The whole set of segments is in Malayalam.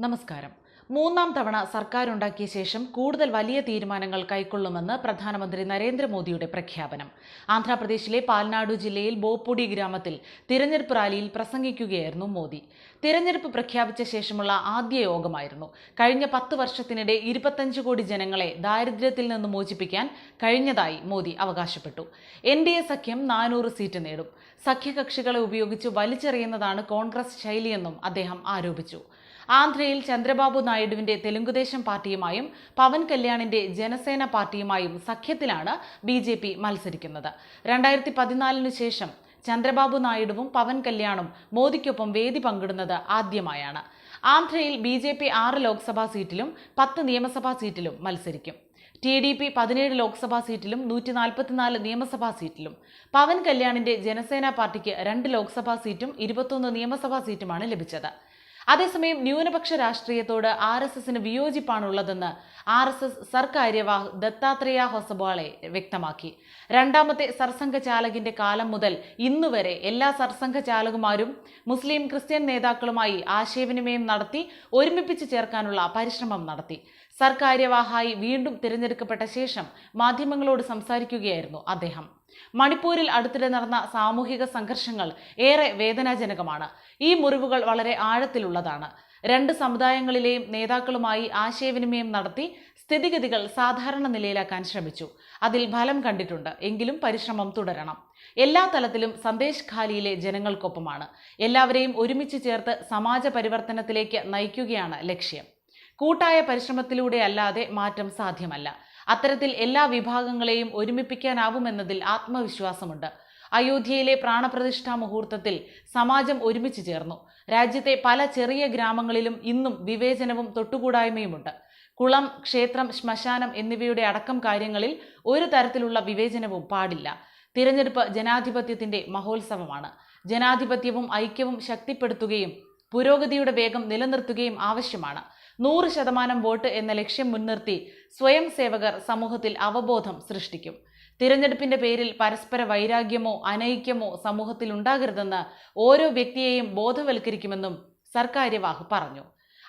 നമസ്കാരം. മൂന്നാം തവണ സർക്കാരുണ്ടാക്കിയ ശേഷം കൂടുതൽ വലിയ തീരുമാനങ്ങൾ കൈക്കൊള്ളുമെന്ന് പ്രധാനമന്ത്രി നരേന്ദ്രമോദിയുടെ പ്രഖ്യാപനം. ആന്ധ്രാപ്രദേശിലെ പാൽനാടു ജില്ലയിൽ ബോപ്പുടി ഗ്രാമത്തിൽ തിരഞ്ഞെടുപ്പ് റാലിയിൽ പ്രസംഗിക്കുകയായിരുന്നു മോദി. തിരഞ്ഞെടുപ്പ് പ്രഖ്യാപിച്ച ശേഷമുള്ള ആദ്യ യോഗമായിരുന്നു. കഴിഞ്ഞ പത്ത് വർഷത്തിനിടെ ഇരുപത്തഞ്ച് കോടി ജനങ്ങളെ ദാരിദ്ര്യത്തിൽ നിന്ന് മോചിപ്പിക്കാൻ കഴിഞ്ഞതായി മോദി അവകാശപ്പെട്ടു. എൻ ഡി എ സഖ്യം നാനൂറ് സീറ്റ് നേടും. സഖ്യകക്ഷികളെ ഉപയോഗിച്ച് വലിച്ചെറിയുന്നതാണ് കോൺഗ്രസ് ശൈലിയെന്നും അദ്ദേഹം ആരോപിച്ചു. ആന്ധ്രയിൽ ചന്ദ്രബാബു നായിഡുവിന്റെ തെലുങ്കുദേശം പാർട്ടിയുമായും പവൻ കല്യാണിന്റെ ജനസേന പാർട്ടിയുമായും സഖ്യത്തിലാണ് ബി ജെ പി മത്സരിക്കുന്നത്. രണ്ടായിരത്തി പതിനാലിനു ശേഷം ചന്ദ്രബാബു നായിഡുവും പവൻ കല്യാണും മോദിക്കൊപ്പം വേദി പങ്കിടുന്നത് ആദ്യമായാണ്. ആന്ധ്രയിൽ ബി ജെ പി ആറ് ലോക്സഭാ സീറ്റിലും പത്ത് നിയമസഭാ സീറ്റിലും മത്സരിക്കും. ടി ഡി പി പതിനേഴ് ലോക്സഭാ സീറ്റിലും നൂറ്റി നാൽപ്പത്തിനാല് നിയമസഭാ സീറ്റിലും. പവൻ കല്യാണിന്റെ ജനസേന പാർട്ടിക്ക് രണ്ട് ലോക്സഭാ സീറ്റും ഇരുപത്തൊന്ന് നിയമസഭാ സീറ്റുമാണ് ലഭിച്ചത്. അതേസമയം ന്യൂനപക്ഷ രാഷ്ട്രീയത്തോട് ആർ എസ് എസിന് വിയോജിപ്പാണുള്ളതെന്ന് R S S Sarkaryavah Dattatreya Hosabale വ്യക്തമാക്കി. രണ്ടാമത്തെ സർസംഘ ചാലകിന്റെ കാലം മുതൽ ഇന്നുവരെ എല്ലാ സർസംഘ ചാലകുമാരും മുസ്ലിം ക്രിസ്ത്യൻ നേതാക്കളുമായി ആശയവിനിമയം നടത്തി ഒരുമിപ്പിച്ച് ചേർക്കാനുള്ള പരിശ്രമം നടത്തി. സർക്കാര്യവാഹായി വീണ്ടും തിരഞ്ഞെടുക്കപ്പെട്ട ശേഷം മാധ്യമങ്ങളോട് സംസാരിക്കുകയായിരുന്നു അദ്ദേഹം. മണിപ്പൂരിൽ അടുത്തിടെ നടന്ന സാമൂഹിക സംഘർഷങ്ങൾ ഏറെ വേദനാജനകമാണ്. ഈ മുറിവുകൾ വളരെ ആഴത്തിലുള്ളതാണ്. രണ്ട് സമുദായങ്ങളിലെയും നേതാക്കളുമായി ആശയവിനിമയം നടത്തി സ്ഥിതിഗതികൾ സാധാരണ നിലയിലാക്കാൻ ശ്രമിച്ചു. അതിൽ ഫലം കണ്ടിട്ടുണ്ട്. എങ്കിലും പരിശ്രമം തുടരണം. എല്ലാ തലത്തിലും സന്ദേശ് ഖാലിയിലെ ജനങ്ങൾക്കൊപ്പമാണ്. എല്ലാവരെയും ഒരുമിച്ച് ചേർത്ത് സമാജ പരിവർത്തനത്തിലേക്ക് നയിക്കുകയാണ് ലക്ഷ്യം. കൂട്ടായ പരിശ്രമത്തിലൂടെ അല്ലാതെ മാറ്റം സാധ്യമല്ല. അത്തരത്തിൽ എല്ലാ വിഭാഗങ്ങളെയും ഒരുമിപ്പിക്കാനാവുമെന്നതിൽ ആത്മവിശ്വാസമുണ്ട്. അയോധ്യയിലെ പ്രാണപ്രതിഷ്ഠാ മുഹൂർത്തത്തിൽ സമാജം ഒരുമിച്ച് ചേർന്നു. രാജ്യത്തെ പല ചെറിയ ഗ്രാമങ്ങളിലും ഇന്നും വിവേചനവും തൊട്ടുകൂടായ്മയുമുണ്ട്. കുളം ക്ഷേത്രം ശ്മശാനം എന്നിവയുടെ അടക്കം കാര്യങ്ങളിൽ ഒരു തരത്തിലുള്ള വിവേചനവും പാടില്ല. തിരഞ്ഞെടുപ്പ് ജനാധിപത്യത്തിന്റെ മഹോത്സവമാണ്. ജനാധിപത്യവും ഐക്യവും ശക്തിപ്പെടുത്തുകയും പുരോഗതിയുടെ വേഗം നിലനിർത്തുകയും ആവശ്യമാണ്. നൂറ് ശതമാനം വോട്ട് എന്ന ലക്ഷ്യം മുൻനിർത്തി സ്വയം സേവകർ സമൂഹത്തിൽ അവബോധം സൃഷ്ടിക്കും. തിരഞ്ഞെടുപ്പിന്റെ പേരിൽ പരസ്പര വൈരാഗ്യമോ അനൈക്യമോ സമൂഹത്തിൽ ഉണ്ടാകരുതെന്ന് ഓരോ വ്യക്തിയെയും ബോധവൽക്കരിക്കുമെന്നും സർക്കാര്യവാഹ് പറഞ്ഞു.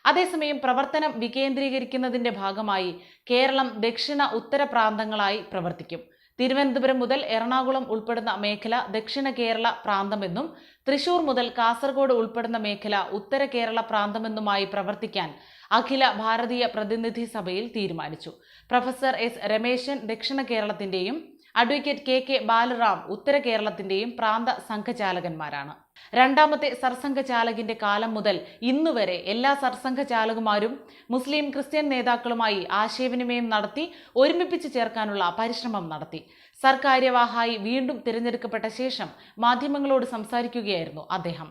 അതേസമയം പ്രവർത്തനം വികേന്ദ്രീകരിക്കുന്നതിന്റെ ഭാഗമായി കേരളം ദക്ഷിണ ഉത്തര പ്രാന്തങ്ങളായി പ്രവർത്തിക്കും. തിരുവനന്തപുരം മുതൽ എറണാകുളം ഉൾപ്പെടുന്ന മേഖല ദക്ഷിണ കേരള പ്രാന്തമെന്നും തൃശൂർ മുതൽ കാസർഗോഡ് ഉൾപ്പെടുന്ന മേഖല ഉത്തര കേരള പ്രാന്തമെന്നുമായി പ്രവർത്തിക്കാൻ അഖില ഭാരതീയ പ്രതിനിധി സഭയിൽ തീരുമാനിച്ചു. പ്രൊഫസർ എസ് രമേശൻ ദക്ഷിണ കേരളത്തിന്റെയും അഡ്വക്കേറ്റ് കെ കെ ബാലറാം ഉത്തര കേരളത്തിന്റെയും പ്രാന്ത സംഘചാലകന്മാരാണ്. രണ്ടാമത്തെ സർസംഘചാലകിന്റെ കാലം മുതൽ ഇന്നുവരെ എല്ലാ സർസംഘചാലകുമാരും മുസ്ലിം ക്രിസ്ത്യൻ നേതാക്കളുമായി ആശയവിനിമയം നടത്തി ഒരുമിപ്പിച്ച് ചേർക്കാനുള്ള പരിശ്രമം നടത്തി. സർക്കാര്യവാഹായി വീണ്ടും തിരഞ്ഞെടുക്കപ്പെട്ട ശേഷം മാധ്യമങ്ങളോട് സംസാരിക്കുകയായിരുന്നു അദ്ദേഹം.